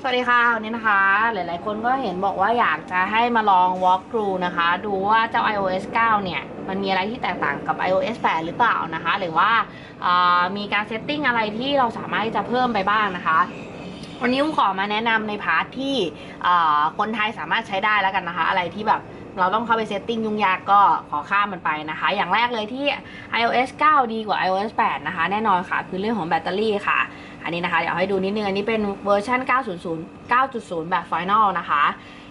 สวัสดีค่ะวันนี้นะคะ หลายๆ คนก็เห็นบอกว่าอยากจะให้มาลอง walk through นะคะ ดูว่าเจ้า iOS 9 เนี่ย มันมีอะไรที่แตกต่างกับ iOS 8 หรือเปล่านะคะ หรือว่าามีการเซตติ้งอะไรที่เราสามารถจะเพิ่มไปบ้างนะคะวันนี้อุ้มขอมาแนะนำในพาร์ทที่คนไทยสามารถใช้ได้แล้วกันนะคะ อะไรที่แบบเราต้องเข้าไปเซตติ้งยุ่งยากก็ขอข้ามมันไปนะคะ อย่างแรกเลยที่ iOS 9 ดีกว่า iOS 8 นะคะ แน่นอนค่ะ คือเรื่องของแบตเตอรี่ค่ะ อันนี้นะคะเดี๋ยวให้ดูนิดนึงอันนี้เป็นเวอร์ชัน9.0 9.0 แบบ Final นะคะ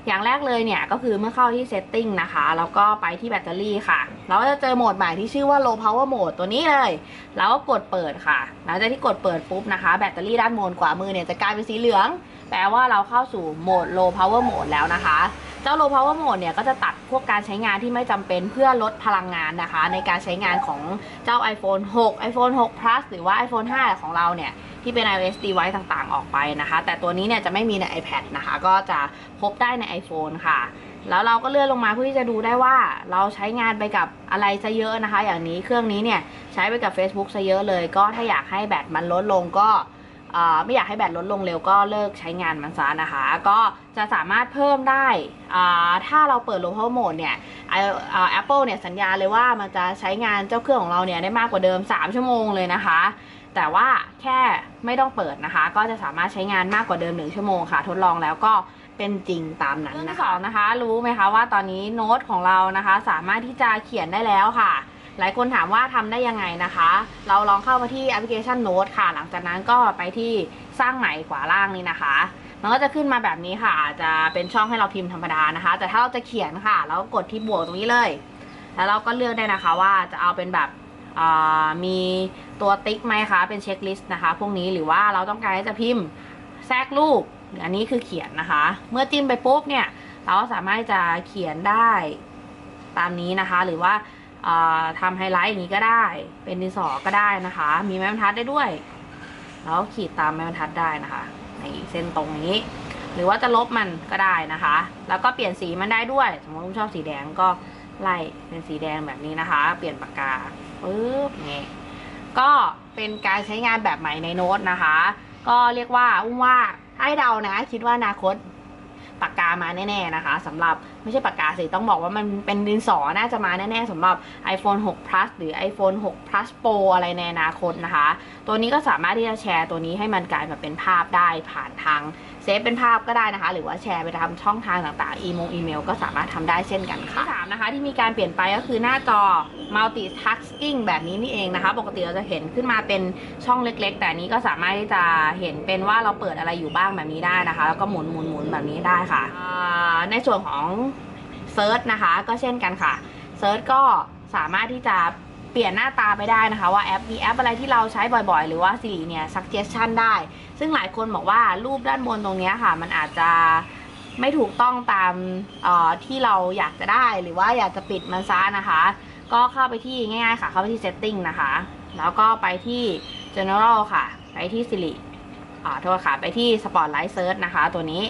อย่างแรกเลยเนี่ยก็คือเมื่อเข้าที่ Setting นะคะ แล้วก็ไปที่แบตเตอรี่ค่ะ เราก็จะเจอโหมดใหม่ที่ชื่อว่า Low Power Mode ตัวนี้เลย แล้วก็กดเปิดค่ะ หลังจากที่กดเปิดปุ๊บนะคะ แบตเตอรี่ด้านบนขวามือเนี่ยจะกลายเป็นสีเหลือง แปลว่าเราเข้าสู่โหมด Low Power Mode แล้วนะคะ เจ้า Low Power Mode เนี่ยก็จะตัดพวกการใช้งานที่ไม่จำเป็นเพื่อลดพลังงานนะคะ ในการใช้งานของเจ้า iPhone 6 iPhone 6 Plus หรือว่า iPhone 5 ของเราเนี่ยที่เป็น iOS device ต่างๆ ออกไปนะคะ แต่ตัวนี้เนี่ยจะไม่มีใน iPad นะคะ ก็จะพบได้ใน iPhone ค่ะ แล้วเราก็เลื่อนลงมาเพื่อที่จะดูได้ว่าเราใช้งานไปกับอะไรซะเยอะนะคะ อย่างนี้เครื่องนี้เนี่ยใช้ไปกับ Facebook ซะเยอะเลย ก็ถ้าอยากให้แบตมันลดลงก็ ไม่อยากให้แบตลดลงเร็วก็เลิกใช้งานมันซะนะคะ ก็จะสามารถเพิ่มได้อ่าถ้าเราเปิด low power mode เนี่ยไออ่า Apple เนี่ยสัญญาเลยว่ามันจะใช้งานเจ้าเครื่องของเราเนี่ยได้มากกว่าเดิม 3 ชั่วโมงเลยนะคะ แต่ว่าแค่ไม่ต้องเปิดนะคะ ก็จะสามารถใช้งานมากกว่าเดิม 1 ชั่วโมงค่ะ ทดลองแล้วก็เป็นจริงตามนั้นนะคะสองนะคะ รู้ไหมคะว่าตอนนี้โน้ตของเรานะคะ สามารถที่จะเขียนได้แล้วค่ะ หลายคนถามว่าทำได้ยังไงนะคะ เราลองเข้ามาที่แอปพลิเคชันโน้ตค่ะ หลังจากนั้นก็ไปที่สร้างใหม่ขวาล่างนี้นะคะ มันก็จะขึ้นมาแบบนี้ค่ะ จะเป็นช่องให้เราพิมพ์ธรรมดานะคะ แต่ถ้าเราจะเขียนค่ะ เราก็กดที่บวกตรงนี้เลย แล้วเราก็เลือกได้นะคะว่าจะเอาเป็นแบบมีตัวติ๊กไหมคะ เป็นเช็คลิสต์นะคะ พวกนี้หรือว่าเราต้องการจะพิมพ์แทรกรูปอันนี้คือเขียนนะคะ เมื่อจิ้มไปปุ๊บเนี่ย เราก็สามารถจะเขียนได้ตามนี้นะคะ หรือว่า ทำไฮไลท์อย่างนี้ก็ได้ เป็นดินสอก็ได้นะคะ มีไม้บรรทัดได้ด้วย แล้วขีดตามไม้บรรทัดได้นะคะในเส้นตรงนี้ หรือว่าจะลบมันก็ได้นะคะ แล้วก็เปลี่ยนสีมันได้ด้วย สมมติผมชอบสีแดงก็ไล่เป็นสีแดงแบบนี้นะคะ เปลี่ยนปากกาปึ๊บเงี้ก็เป็นการใช้งานแบบใหม่ในโน้ตนะคะ ก็เรียกว่าอุ้มว่าให้เดานะ คิดว่าอนาคตปากกามาแน่ ๆนะคะสำหรับ ไม่ใช่ปากกาสิ ต้องบอกว่ามันเป็นดินสอน่าจะมาแน่ ๆสำหรับ iPhone 6 Plus หรือ iPhone 6 Plus Pro อะไรในอนาคตนะคะ ตัวนี้ก็สามารถที่จะแชร์ตัวนี้ให้มันกลายมาเป็นภาพได้ผ่านทางเซฟเป็นภาพก็ได้นะคะ หรือว่าแชร์ไปทำช่องทางต่างๆ อีโมอีเมลก็สามารถทำได้เช่นกันค่ะที่สามนะคะ ที่มีการเปลี่ยนไปก็คือหน้าจอ multitasking แบบนี้นี่เองนะคะ ปกติเราจะเห็นขึ้นมาเป็นช่องเล็ก ๆ แต่อันนี้ก็สามารถที่จะเห็นเป็นว่าเราเปิดอะไรอยู่บ้างแบบนี้ได้นะคะ แล้วก็หมุนหมุนหมุนแบบนี้ได้ค่ะอ่าในส่วนของ เซิร์ชนะคะ ก็เช่นกันค่ะเซิร์ชก็สามารถที่จะเปลี่ยนหน้าตาไปได้นะคะ ว่าแอปมีแอปอะไรที่เราใช้บ่อยๆ หรือว่า Siri เนี่ย suggestion ได้ ซึ่งหลายคนบอกว่ารูปด้านบนตรงนี้ค่ะ มันอาจจะไม่ถูกต้องตามออที่เราอยากจะได้ หรือว่าอยากจะปิดมันซะนะคะ ก็เข้าไปที่ง่ายๆค่ะ เข้าไปที่ setting นะคะ แล้วก็ไปที่ general ค่ะ ไปที่ Siri อ่าโทษค่ะ ไปที่ spotlight search นะคะ ตัวนี้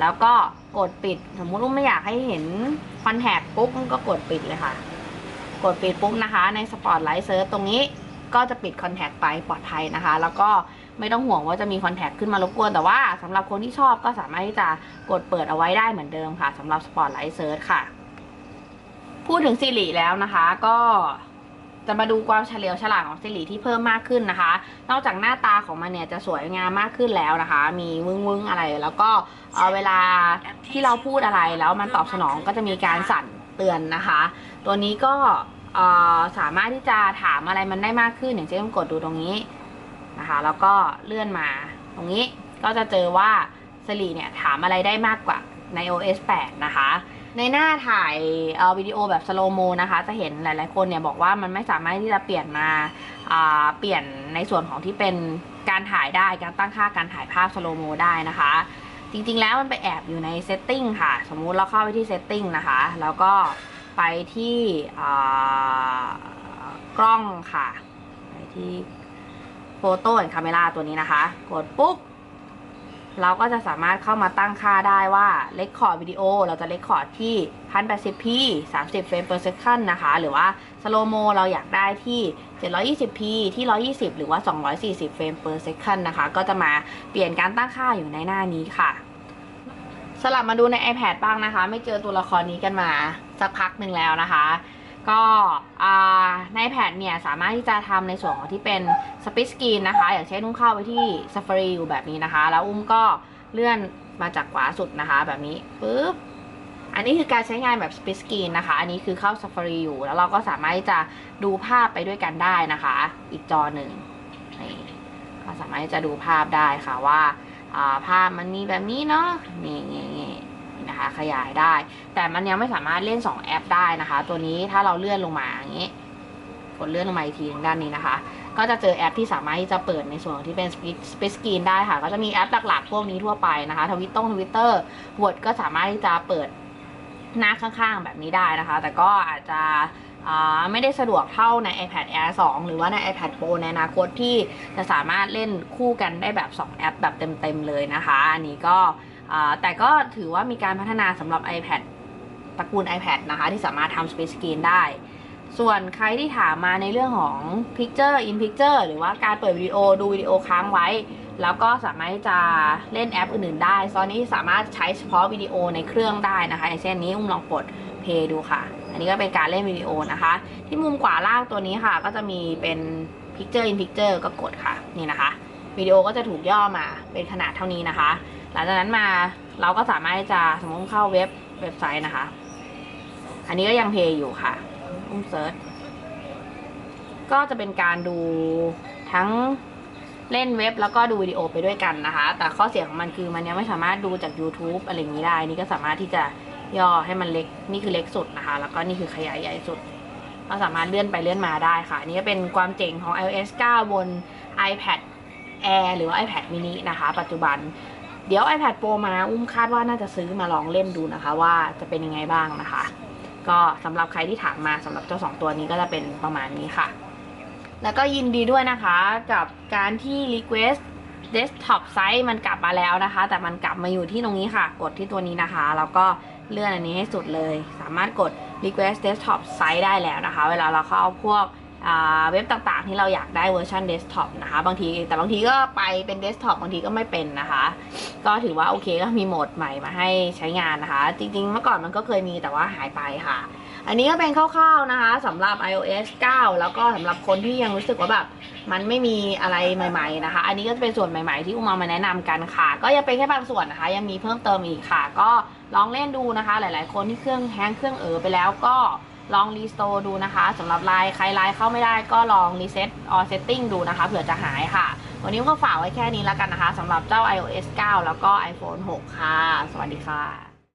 แล้วก็กดปิด สมมุติว่าไม่อยากให้เห็น contact ปุ๊บก็กดปิดเลยค่ะ กดปิดปุ๊บนะคะ ใน spotlight search ตรงนี้ก็จะปิด contact ไปปลอดภัยนะคะ แล้วก็ไม่ต้องห่วงว่าจะมี contact ขึ้นมารบกวน แต่ว่าสำหรับคนที่ชอบก็สามารถที่จะกดเปิดเอาไว้ได้เหมือนเดิมค่ะสำหรับ spotlight search ค่ะ พูดถึง Siri แล้วนะคะก็ จะมาดูความเฉลียวฉลาดของ Siri ที่เพิ่มมากขึ้นนะคะ นอกจากหน้าตาของมันเนี่ยจะสวยงามมากขึ้นแล้วนะคะ มีวึ้งวึ้งอะไร แล้วก็เอ่อเวลาที่เราพูดอะไรแล้วมันตอบสนองก็จะมีการสั่นเตือนนะคะ ตัวนี้ก็สามารถที่จะถามอะไรมันได้มากขึ้น อย่างเช่นกดดูตรงนี้นะคะ แล้วก็เลื่อนมาตรงนี้ก็จะเจอว่า Siri เนี่ยถามอะไรได้มากกว่าใน OS 8 นะคะ ในหน้าถ่ายเอ่อวิดีโอแบบสโลโมนะคะ จะเห็นหลาย ๆ คนเนี่ยบอกว่ามันไม่สามารถที่จะเปลี่ยนมาาเปลี่ยนในส่วนของที่เป็นการถ่ายได้การตั้งค่าการถ่ายภาพสโลโมได้นะคะ จริง ๆ แล้วมันไปแอบอยู่ในเซตติ้งค่ะ สมมุติเราเข้าไปที่เซตติ้งนะคะ แล้วก็ไปที่กล้องค่ะ ไปที่โฟโต้แอนคาเมราตัวนี้นะคะ กดปุ๊บ เราก็จะสามารถเข้ามาตั้งค่าได้ว่าเลคคอร์ดวิดีโอเราจะเลคคอร์ดที่ 1080p 30 เฟรม per second นะคะ หรือว่าสโลโมเราอยากได้ที่ 720p ที่ 120 หรือว่า 240 เฟรม per second นะคะ ก็จะมาเปลี่ยนการตั้งค่าอยู่ในหน้านี้ค่ะ สลับมาดูใน iPad บ้างนะคะ ไม่เจอตัวละครนี้กันมาสักพักหนึ่งแล้วนะคะ ก็ใน iPad เนี่ยสามารถที่จะทำในส่วนของที่เป็น split screen นะคะ อย่างเช่นอุ้มเข้าไปที่ Safari อยู่แบบนี้นะคะ แล้วอุ้มก็เลื่อนมาจากขวาสุดนะคะ แบบนี้ปึ๊บอันนี้คือการใช้งานแบบ split screen นะคะ อันนี้คือเข้า Safari อยู่ แล้วเราก็สามารถที่จะดูภาพไปด้วยกันได้นะคะ อีกจอหนึ่งก็สามารถที่จะดูภาพได้ค่ะว่าอ่าภาพมันมีแบบนี้เนาะนี่ นะคะ ขยายได้ แต่มันยังไม่สามารถเล่น 2 แอปได้นะคะ ตัวนี้ถ้าเราเลื่อนลงมาอย่างนี้กดเลื่อนลงมาอีกทีทางด้านนี้นะคะ ก็จะเจอแอปที่สามารถที่จะเปิดในส่วนที่เป็น split screen ได้ค่ะ ก็จะมีแอปหลักๆ พวกนี้ทั่วไปนะคะทวิตต้องทวิตเตอร์ Word ก็สามารถที่จะเปิดหน้าข้างๆ แบบนี้ได้นะคะ แต่ก็อาจจะไม่ได้สะดวกเท่าใน iPad Air 2 หรือว่าใน iPad Pro ในอนาคตที่จะสามารถเล่นคู่กันได้แบบ 2 แอปแบบเต็มๆเลยนะคะ อันนี้ก็ แต่ก็ถือว่ามีการพัฒนาสำหรับ iPad ตระกูล iPad นะคะ ที่สามารถทำ split screen ได้ ส่วนใครที่ถามมาในเรื่องของ Picture in Picture หรือว่าการเปิดวิดีโอดูวิดีโอค้างไว้ แล้วก็สามารถจะเล่นแอปอื่นๆได้ ตอนนี้สามารถใช้เฉพาะวิดีโอในเครื่องได้นะคะอย่างเช่นนี้อุ้มลองกดเพย์ดูค่ะ อันนี้ก็เป็นการเล่นวิดีโอนะคะ ที่มุมขวาล่างตัวนี้ค่ะ ก็จะมีเป็น Picture in Picture ก็กดค่ะ นี่นะคะ วิดีโอก็จะถูกย่อมาเป็นขนาดเท่านี้นะคะ หลังจากนั้นมาเราก็สามารถที่จะสมมติเข้าเว็บเว็บไซต์นะคะ อันนี้ก็ยังเพย์อยู่ค่ะ อุ้มเซิร์ช ก็จะเป็นการดูทั้งเล่นเว็บแล้วก็ดูวิดีโอไปด้วยกันนะคะ แต่ข้อเสียของมันคือมันยังไม่สามารถดูจาก YouTube อะไรอย่างนี้ได้ นี่ก็สามารถที่จะย่อให้มันเล็ก นี่คือเล็กสุดนะคะ แล้วก็นี่คือขยายใหญ่สุดก็สามารถเลื่อนไปเลื่อนมาได้ค่ะ นี่ก็เป็นความเจ๋งของ iOS 9 บน iPad Air หรือว่า iPad mini นะคะ ปัจจุบัน เดี๋ยว iPad Pro มาอุ้มคาดว่าน่าจะซื้อมาลองเล่นดูนะคะ ว่าจะเป็นยังไงบ้างนะคะ ก็สำหรับใครที่ถามมาสำหรับเจ้าสองตัวนี้ก็จะเป็นประมาณนี้ค่ะ แล้วก็ยินดีด้วยนะคะกับการที่ request desktop size มันกลับมาแล้วนะคะ แต่มันกลับมาอยู่ที่ตรงนี้ค่ะ กดที่ตัวนี้นะคะ แล้วก็เลื่อนอันนี้ให้สุดเลย สามารถกด request desktop size ได้แล้วนะคะ เวลาเราเข้าพวก เว็บต่างๆ ที่เราอยากได้เวอร์ชันเดสก์ท็อปนะคะบางทีแต่บางทีก็ไปเป็นเดสก์ท็อปบางทีก็ไม่เป็นนะคะ ก็ถือว่าโอเคก็มีโหมดใหม่มาให้ใช้งานนะคะ จริงๆ เมื่อก่อนมันก็เคยมีแต่ว่าหายไปค่ะ อันนี้ก็เป็นคร่าวๆนะคะสำหรับ iOS 9 แล้วก็สำหรับคนที่ยังรู้สึกว่าแบบมันไม่มีอะไรใหม่ๆนะคะ อันนี้ก็จะเป็นส่วนใหม่ๆที่อุ้มเอามาแนะนำกันค่ะ ก็ยังเป็นแค่บางส่วนนะคะ ยังมีเพิ่มเติมอีกค่ะ ก็ลองเล่นดูนะคะ หลาย ๆ คนที่เครื่องแฮงเครื่องเออไปแล้วก็ ลองรีสโตร์ดูนะคะสำหรับไลน์ใครไลน์เข้าไม่ได้ก็ลองรีเซ็ตออเซตติ้งดูนะคะเผื่อจะหายค่ะ วันนี้ก็ฝากไว้แค่นี้แล้วกันนะคะสำหรับเจ้า iOS 9 แล้วก็ iPhone 6 ค่ะ สวัสดีค่ะ